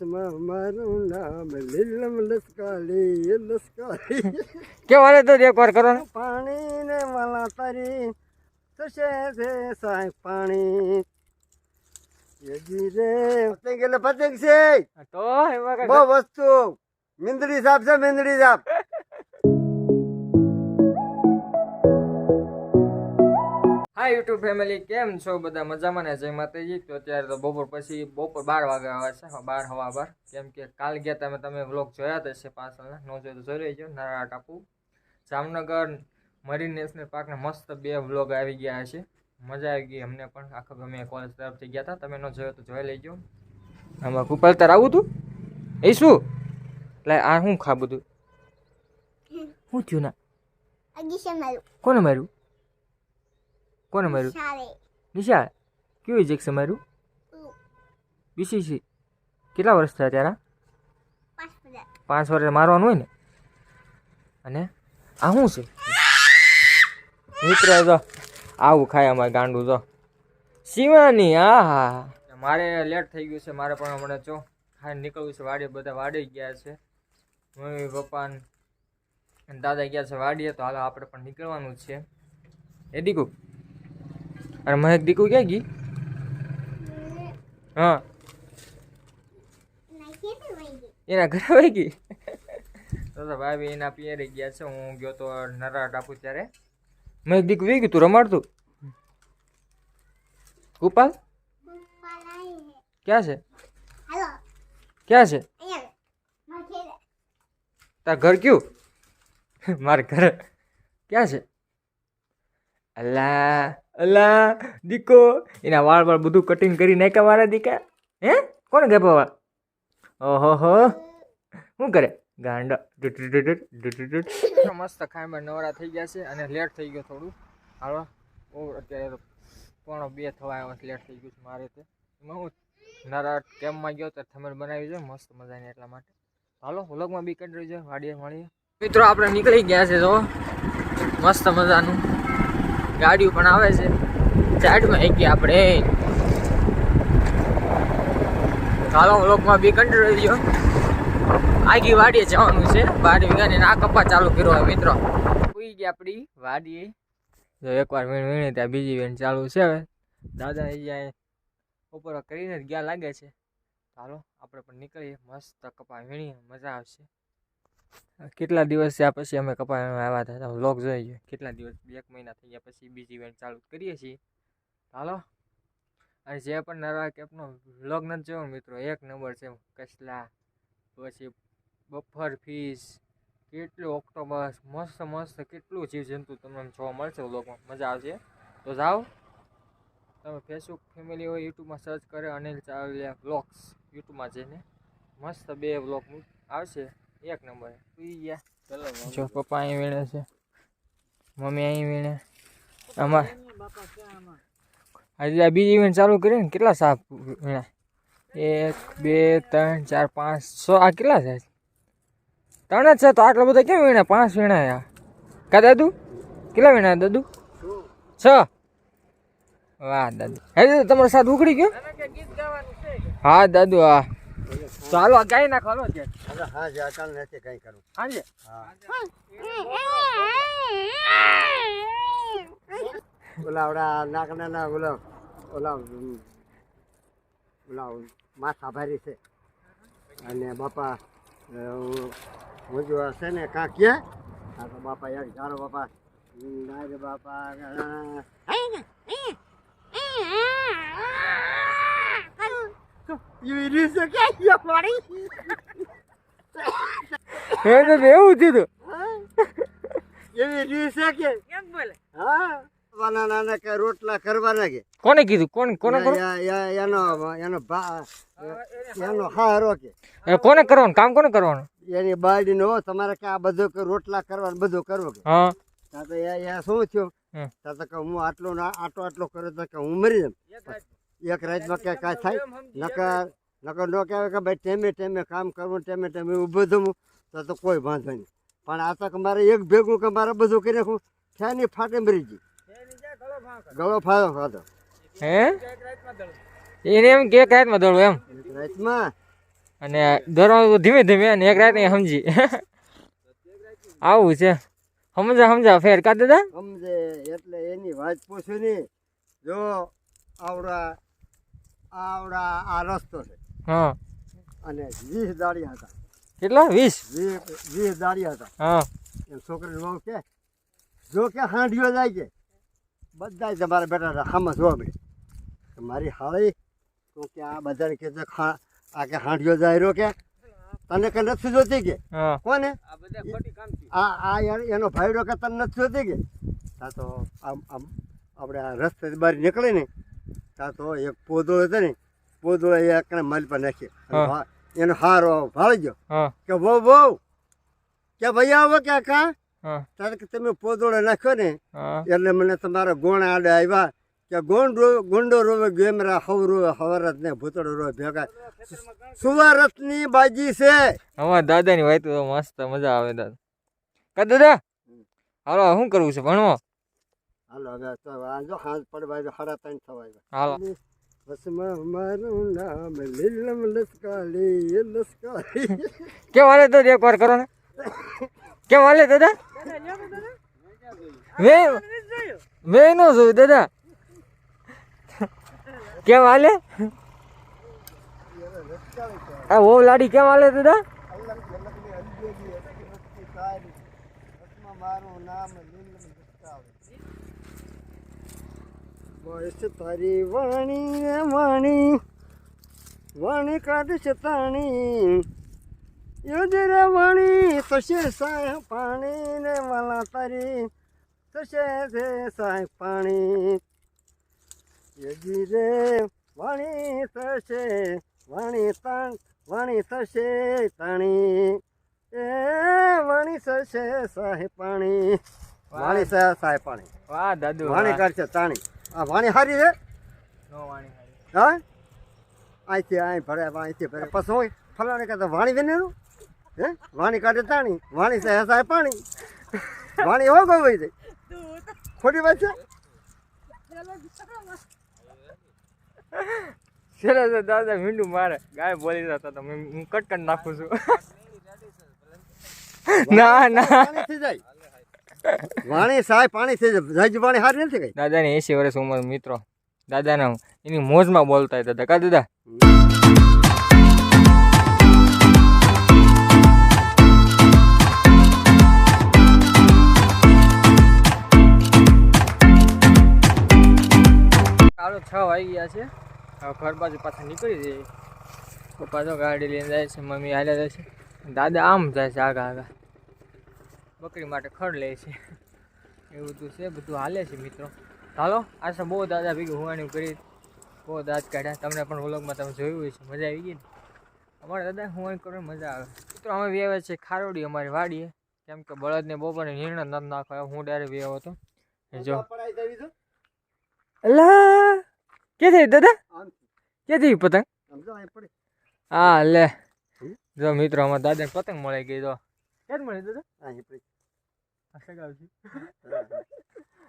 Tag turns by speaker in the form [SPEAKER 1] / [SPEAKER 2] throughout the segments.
[SPEAKER 1] આકાશમાં મારું નામ લીલમ લસકાલી લસકાલી.
[SPEAKER 2] કેવા રે તો એક વાર કરો ને.
[SPEAKER 1] પાણી ને વાલા તારી થશે છે સાહેબ પાણી. યજી રે. પતંગ એટલે પતંગ છે.
[SPEAKER 2] તો એમાં
[SPEAKER 1] બહુ વસ્તુ. મિંદડી સાપ છે મિંદડી સાપ.
[SPEAKER 2] હાય યુટ્યુબ ફેમિલી કેમ છો? બધા મજામાં ને? જય માતાજી. તો અત્યારે તો બપોર પછી બપોર બાર વાગે આવે છે બાર હવા બાર કેમ કે કાલ ગયા તમે તમે વ્લોગ જોયા તો છે પાછળના. નો જોયો તો જોઈ લેજો. નારા ટાપુ. જામનગર મરીન નેશનલ પાર્કના મસ્ત બે વ્લોગ આવી ગયા છે. મજા આવી ગઈ અમને પણ. આખો અમે કોલેજ તરફથી ગયા હતા તમે ન જોયો તો જોઈ લેજો. આમાં કુપાલ તર આવું તું? એ શું? એટલે આ શું ખા બધું? શું થયું ના? કોને માર્યું? કોને માર્યું? નિશા કેવું ઇજેક્શન માર્યું? બીસીસી. કેટલા વર્ષ થયા ત્યારે?
[SPEAKER 3] પાંચ
[SPEAKER 2] વર્ષ મારવાનું હોય ને? અને આ શું છે? મિત્ર તો આવું ખાય અમારે ગાંડું તો શિવાની આ હા મારે લેટ થઈ ગયું છે મારે પણ હમણાં જો ખાઈને નીકળવું છે વાડીએ બધા વાડી ગયા છે. મમ્મી પપ્પા દાદા ગયા છે વાડીએ તો હાલો આપણે પણ નીકળવાનું છે. એ દીકુ અને મહેક દીકુ ક્યાં ગઈ હા
[SPEAKER 3] નાખીએ તો વહી ગઈ
[SPEAKER 2] એના ઘરે વહી ગઈ તો તો ભાઈ એના પિયરે ગયા છે હું ગયો તો નરા ટાપુ ત્યારે મેં દીક વી ગયું તું રમાડતું ગોપાલ
[SPEAKER 3] પપ્પા લાવી હે
[SPEAKER 2] ક્યાં છે
[SPEAKER 3] હાલો
[SPEAKER 2] ક્યાં છે
[SPEAKER 3] અહીંયા માથે
[SPEAKER 2] તાર ઘર કયું મારે ઘર ક્યાં છે અલ્લા અલ્લા દીકો. એના વાળ વાળ બધું કટિંગ કરી નાખ્યા મારા દીકા. હે? કોણ ગેપા વાળ? ઓહો હો. શું કરે? ગાંડા. મસ્ત ખાઈમાં નવરા થઈ ગયા છે અને લેટ થઈ ગયો થોડું. હાલો. બહુ અત્યારે પોણો બે થવા આવ્યો લેટ થઈ ગયું છે મારે તે. હું નારા કેમ્પમાં ગયો ત્યારે થમેલ બનાવી છે. મસ્ત મજાની એટલા માટે. હાલો વ્લોગમાં બી કંટ્રી છે વાડીએ મળીએ મિત્રો, આપણે નીકળી ગયા છે તો મસ્ત મજાનું. ગાડીઓ પણ આવે છે. સાઈડમાં એક આપણે. હાલો લોકમાં બી કંટ્રોલ રહ્યો આગી વાડીએ જવાનું છે. બાર વીઘાને આ કપા ચાલુ કર્યો હોય મિત્રો. ઉઈ ગયા આપણી વાડીએ. જો એકવાર વીણ વીણી ત્યાં બીજી વીણ ચાલુ છે હવે. દાદા અહીંયા ઉપર કરીને જ ગયા લાગે છે. ચાલો, આપણે પણ નીકળીએ. મસ્ત કપા વીણીએ. મજા આવશે. કેટલા દિવસ થયા પછી અમે કપા આવ્યા હતા? વ્લોગ જોઈ ગયો કેટલા દિવસ? એક મહિના થઈ ગયા પછી બીજી ઇવેન્ટ ચાલુ કરીએ છીએ. હાલો? અને જે પણ નરવા કેપનો વ્લોગ નથી જોયો મિત્રો, એક નંબર છે કસલા, પછી બફર ફીસ કેટલું ઓક્ટોબસ મસ્ત મસ્ત કેટલું જીવજંતુ તમને જોવા મળશે વ્લોગમાં મજા આવશે. તો જાઓ. તમે ફેસબુક ફેમિલી હોય યુટ્યુબમાં સર્ચ કરે અનિલ ચાવલિયા વ્લોગ્સ યુટ્યુબમાં જઈને મસ્ત બે વ્લોગ આવશે. એક નંબર. જો પપ્પા અહીં વીણે છે. મમ્મી અહીં વીણે. અમાર આજે આ બીજી ઇવેન્ટ ચાલુ કરીને કેટલા સાપ વીણા એક બે ત્રણ ચાર પાંચ છ. આ કેટલા છે? ત્રણ જ છે તો આટલા બધા કેમ વીણા પાંચ વીણા યા કા દાદુ? કેટલા વીણા દાદુ? છ. વાહ દાદુ. હે દાદુ તમારો સાથ ઉકળી ગયો? હા દાદુ હા. ચાલો આ ગાય નાખો હાલો અત્યારે.
[SPEAKER 1] હવે હા જે અકાલ નથી કઈ કરું.
[SPEAKER 2] હા
[SPEAKER 1] હા. ઓલા ઓલા નાકના ના ઓલા ઓલા ઓલા માથા ભારી છે. અને બાપા અ, હું જો છે ને કાં કે હા તો બાપા યાર જાણો બાપા. ના બાપા અ, છે કે અહીંયા પાડી
[SPEAKER 2] હે તો. એવું થયું
[SPEAKER 1] હા નાના નાના કે રોટલા કરવાના કે
[SPEAKER 2] કોને કીધું? કોણ કોને કરો?
[SPEAKER 1] એનો એનો ભા એનો હારો કે.
[SPEAKER 2] કોને કરવાનું? કામ કોને કરવાનું?
[SPEAKER 1] એની બાડી નો તમારે કે આ બધું કે રોટલા કરવાનું બધું કરવું કે.
[SPEAKER 2] હા.
[SPEAKER 1] તો એ શું થયું? ત્યાં તો કે હું આટલો ને આટલો આટલો કર્યો તો કે હું મરી જામ એક રાતમાં ક્યાં કાંઈ થાય નકર નકર ન કહેવાય કે ભાઈ ટેમે ટેમે કામ કરવું ટેમે ટેમે ઊભું થવું તો તો કોઈ વાંધો નહીં. પણ આ તો કે મારે એક ભેગું કે મારે બધું કરી નાખું નહીં ફાટે મરી ગઈ. ગળો ફાળો ખાધો
[SPEAKER 2] હે? એને એમ કે એક રાતમાં દોડવું એમ.
[SPEAKER 1] એક રાતમાં?
[SPEAKER 2] અને દોડવાનું ધીમે ધીમે અને એક રાતે સમજી. આવું છે. સમજા સમજા ફેર. કા દાદા?
[SPEAKER 1] સમજે એટલે એની વાત પૂછ્યું નહીં જો આવડા આવડા આ રસ્તો છે.
[SPEAKER 2] હા.
[SPEAKER 1] અને વીસ દાડિયા હતા.
[SPEAKER 2] કેટલા? વીસ?
[SPEAKER 1] વીસ દાડિયા હતા.
[SPEAKER 2] હા.
[SPEAKER 1] એમ છોકરીને બહુ કે જો કે હાંડીઓ જાય કે. બધા તમારા બેટા હામાં જોવા મળે મારી હાળી તો કે આ બધાને કે છે ખા આ કે હાંડીઓ જાય રહ્યો કે? તને કે નથી જોતી કે? કોને?
[SPEAKER 2] આ બધા ખોટી કામ છે
[SPEAKER 1] આ એનો ભાઈ એનો ભાઈડો કે તને નથી જોતી કે? હા તો આમ આમ આપણે આ રસ્તે બહાર નીકળે ને તા તો એક પોદળો હતો ને પોદળો એકને માલ પર નાખ્યો. એનો હારો ભાળી ગયો. કે બહુ બહુ કે ભાઈ આવો કે કા તારે કે તમે પોદળો નાખ્યો ને એટલે મને તમારા ગોણ આડે આવ્યા કે ગોંડ ગોંડો રોવે ગેમરા હવ રોવે હવરત ને ભૂતળો રોવે ભેગા. સુવારતની બાજી છે.
[SPEAKER 2] અમારા દાદાની વાત તો મસ્ત મજા આવે દાદા. કા દાદા? હાલો શું કરવું છે ભણવો?
[SPEAKER 1] હાલો હવે તો આ જો હાથ પડવા સાડા ત્રણ થવા આવ્યા મારું નામ લીલમ લસકાલી એ લસકાલી.
[SPEAKER 2] કેમ હાલે દાદા એક વાર કરો ને? કેમ હાલે દાદા? મેં મેં નો જોયું દાદા. કેમ હાલે? આ ઓ લાડી કેમ હાલે દાદા?
[SPEAKER 1] મારું નામ લીલમ લસકાલી. બસ તારી વાણી રે વાણી વાણી કાઢશે તાણી. યોજરે વાણી થશે સાય પાણી ને વાલા તારી. થશે છે સાય પાણી. યજી રે વાણી થશે વાણી તાણ વાણી થશે તાણી. એ વાણી થશે સાય પાણી. વાણી સાય પાણી.
[SPEAKER 2] વાહ દાદુ
[SPEAKER 1] વાણી કરશે તાણી. આ વાણી હારી છે?
[SPEAKER 2] નો વાણી
[SPEAKER 1] હા? અહીંથી અહીં ભરે અહીંથી ભરે. પછી હોય ફલાણે કરતા વાણી વિનેનું હે? વાણી કાઢે તાણી. વાણી છે હસાય પાણી. વાણી હો ગઈ જાય. ખોટી વાત છે?
[SPEAKER 2] સરસ દાદા મીંડું મારે. ગાય બોલી જતા તમે હું કટકટ નાખું છું. ના ના.
[SPEAKER 1] થઈ જાય. વાણી સાહેબ પાણી છે જાય પાણી હારી નથી કઈ?
[SPEAKER 2] દાદાની એસી વર્ષ ઉંમર, મિત્રો. દાદાના એની મોજમાં બોલતા હતા, કા દાદા? સાડો છ વાગી ગયા છે ઘર બાજુ પાછા નીકળી જઈએ. પપ્પા તો ગાડી લઈને જાય છે, મમ્મી હાલ્યા જાય છે. દાદા આમ જાય છે આગા આગા. બકરી માટે ખડ લે છે. એવું બધું છે બધું હાલે છે મિત્રો. ચાલો આશા બહુ દાદા ભેગી હોવાની કરી. બહુ દાંત કાઢ્યા. તમને પણ વ્લોગમાં તમે જોયું હોય છે મજા આવી ગઈ ને? અમારા દાદા હોવાની કરવાની મજા આવે. મિત્રો અમે વ્યાવે છે ખારોડી અમારી વાડીએ. કેમ કે બળદને બપોરે નિર્ણય નથી નાખવા હું ડાયરેક્ટ વ્યવ હતો. જો. અલા કે થઈ દાદા?
[SPEAKER 1] આમ.
[SPEAKER 2] કે થઈ પતંગ? હા લે. જો મિત્રો અમારા દાદાને પતંગ મળી ગઈ તો ક્યાં મળી દાદા
[SPEAKER 1] અહીં પડી
[SPEAKER 2] આ સગાવજી.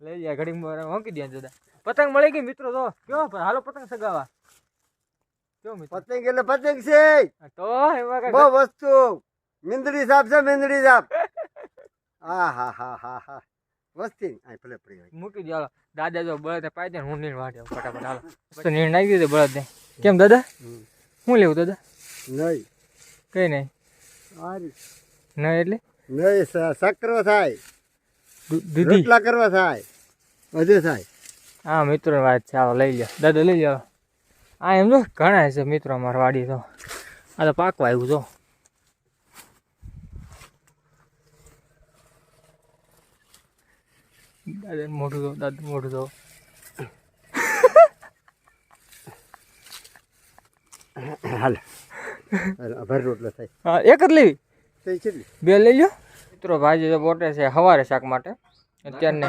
[SPEAKER 2] લઈ જાય ઘડી મૂકી દે દાદા પતંગ મળી ગઈ મિત્રો તો કયો હાલો પતંગ સગાવા. કયો મિત્રો
[SPEAKER 1] પતંગ એટલે પતંગ છે
[SPEAKER 2] તો એમાં
[SPEAKER 1] બહુ વસ્તુ મીંદડી સાપ છે મીંદડી સાપ હા હા હા હા હા વસ્તી અહીં ભલે પડી
[SPEAKER 2] મૂકી દો હાલો દાદા જો બળદ પાઈ દે હું વાટી આવું ફટાફટ હાલો તો નીર નાખી દીધો બળદ ને કેમ દાદા. શું લેવું દાદા
[SPEAKER 1] નહીં.
[SPEAKER 2] કઈ નહીં. નહીં એટલે.
[SPEAKER 1] નહીં સક્રો થાય.
[SPEAKER 2] દૂ- દૂધી
[SPEAKER 1] રોટલા કરવા થાય. બધું થાય.
[SPEAKER 2] હા મિત્રો વાત છે હાલો લઈ લો દાદા લઈ લો આ એમ જો ઘણા છે મિત્રો અમારા વાડી તો. આ તો પાકવા આવ્યું જો. દાદા મોઢું જો દાદા મોઢું જો
[SPEAKER 1] હાલ. ભર રોટલો થાય.
[SPEAKER 2] હા એક જ લેવી.
[SPEAKER 1] તે
[SPEAKER 2] બે લઈ લો મિત્રો ભાજી તો બોટે છે સવારે શાક માટે. અત્યારને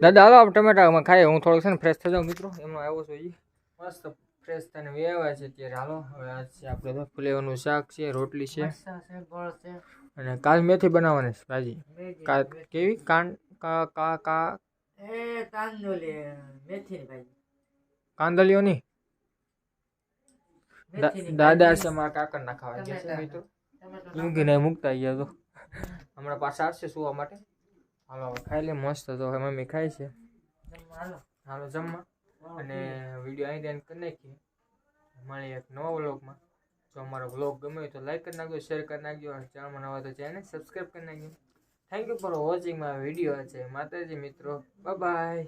[SPEAKER 2] દાદા હાલો આપણે ટમેટામાં ખાઈએ. હું થોડુંક છે ને ફ્રેશ થઈ જાઉં મિત્રો. એમાં આવ્યો છું મસ્ત ફ્રેશ થઈને વેવાય છે અત્યારે. હાલો હવે આજ છે આપણે ફ્લેવરનું ફુલેવાનું શાક છે રોટલી છે. અને કાલ મેથી બનાવવાની છે ભાજી. કાલ કેવી? કાન કા કા કા? કાંદલીઓની? દા- દાદા છે મારા કાકર ના ખાવા ગયા છે મિત્રો. ઊંઘીને મૂકતા ગયા તો. હમણાં પાછા આવશે સુવા માટે. હાલો ખાઈ લે મસ્ત. તો મમ્મી ખાય છે. હાલો, જમવા. અને વીડિયો અહીં એન્ડ કરી નાખીએ. મળીએ એક નવા વ્લોગમાં. જો અમારો વ્લોગ ગમે તો લાઈક કરી નાખજો શેર કરી નાખજો. અને ચેનલમાં નવા તો ચેનલ સબસ્ક્રાઈબ કરી નાખજો. Thank you for watching my video છે માતાજી મિત્રો બાય